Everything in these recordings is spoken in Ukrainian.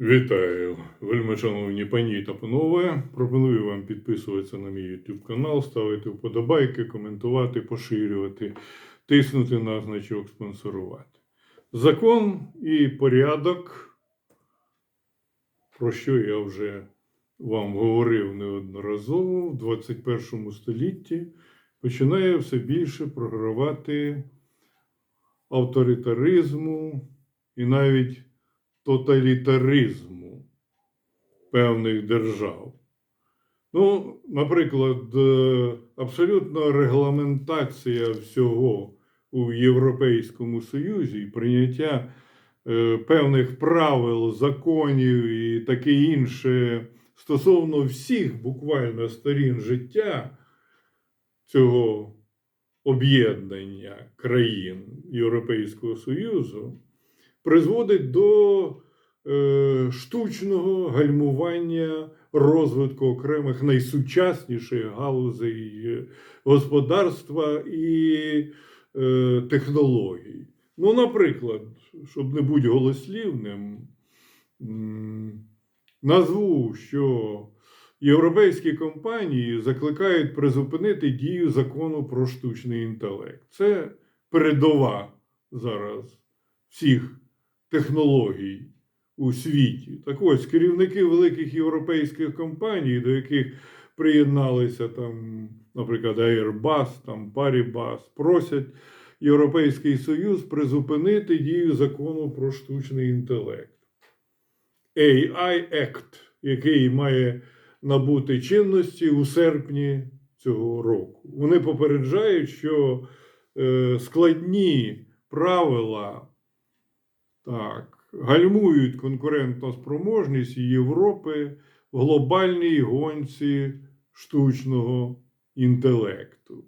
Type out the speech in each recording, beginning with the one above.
Вітаю, вельми шановні пані та панове. Пропоную вам підписуватися на мій YouTube канал, ставити вподобайки, коментувати, поширювати, тиснути на значок спонсорувати. Закон і порядок, про що я вже вам говорив неодноразово, в 21 столітті починає все більше програвати авторитаризму і навіть тоталітаризму певних держав. Ну, наприклад, е, абсолютна регламентація всього у Європейському Союзі і прийняття е, певних правил, законів і таке інше стосовно всіх буквально сторін життя цього об'єднання країн Європейського Союзу призводить до е, штучного гальмування розвитку окремих найсучасніших галузей е, господарства і е, технологій. Ну, наприклад, щоб не бути голослівним, назву, що європейські компанії закликають призупинити дію закону про штучний інтелект. Це передова зараз всіх технологій у світі. Так ось керівники великих європейських компаній, до яких приєдналися там, наприклад, Airbus, там Paribas, просять Європейський Союз призупинити дію закону про штучний інтелект. AI Act, який має набути чинності у серпні цього року. Вони попереджають, що е, складні правила так, гальмують конкурентоспроможність Європи в глобальній гонці штучного інтелекту.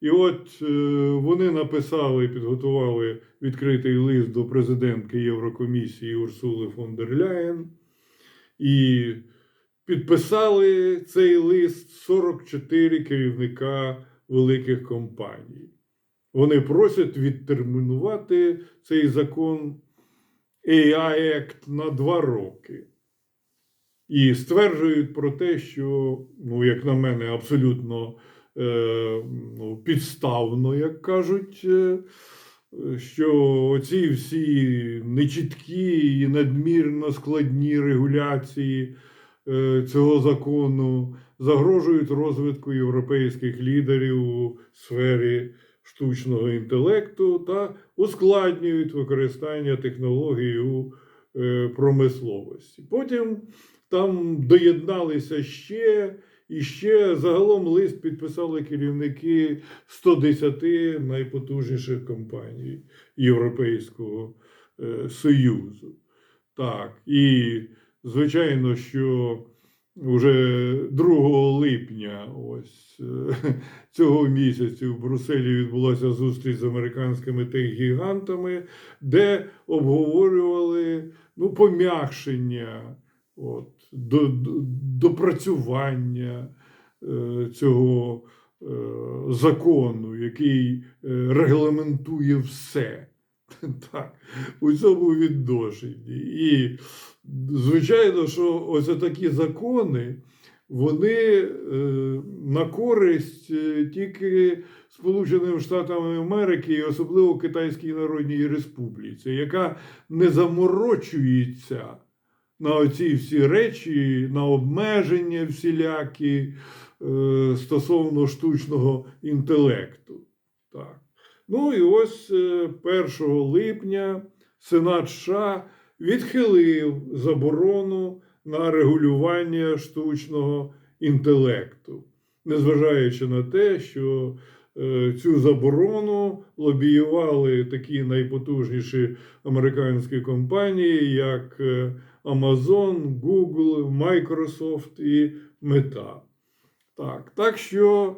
І от е, вони написали, підготували відкритий лист до президентки Єврокомісії Урсули фон дер Ляєн і підписали цей лист 44 керівника великих компаній. Вони просять відтермінувати цей закон AI Act на два роки. І стверджують про те, що, ну, як на мене, абсолютно е, ну, підставно, як кажуть, е, що ці всі нечіткі і надмірно складні регуляції е, цього закону загрожують розвитку європейських лідерів у сфері штучного інтелекту та ускладнюють використання технологій у е, промисловості. Потім там доєдналися ще і ще загалом лист підписали керівники 110 найпотужніших компаній Європейського е, Союзу. Так, і звичайно, що вже 2 липня ось е, цього місяця в Брюсселі відбулася зустріч з американськими техгігантами, де обговорювали ну, пом'якшення, от, до, до- допрацювання е, цього е, закону, який регламентує все. Так, у цьому відношенні. І звичайно, що ось такі закони, вони е, на користь е, тільки Сполученим Штатам Америки і особливо Китайській Народній Республіці, яка не заморочується на оці всі речі, на обмеження всілякі е, стосовно штучного інтелекту. Так. Ну і ось е, 1 липня Сенат США відхилив заборону на регулювання штучного інтелекту, незважаючи на те, що е, цю заборону лобіювали такі найпотужніші американські компанії, як е, Amazon, Google, Microsoft і Meta. Так, так що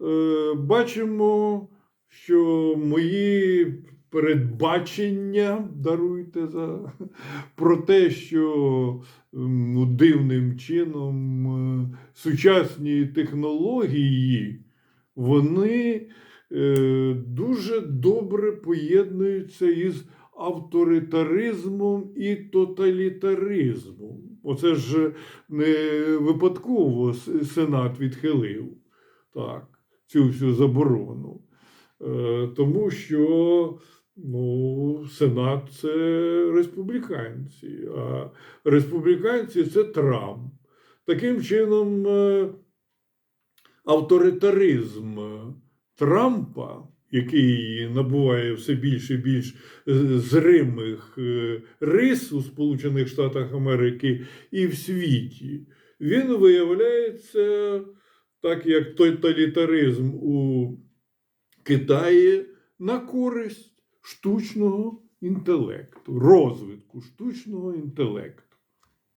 е, бачимо, що мої передбачення, даруйте за про те, що ну, дивним чином е, сучасні технології, вони е, дуже добре поєднуються із авторитаризмом і тоталітаризмом. Оце ж не випадково Сенат відхилив так, цю всю заборону. Е, Тому що ну, Сенат це республіканці, а республіканці це Трамп. Таким чином, е, авторитаризм Трампа, який набуває все більше і більш е, зримих е, рис у Сполучених Штатах Америки і в світі, він виявляється, так як тоталітаризм у Китаї, на користь штучного інтелекту, розвитку штучного інтелекту.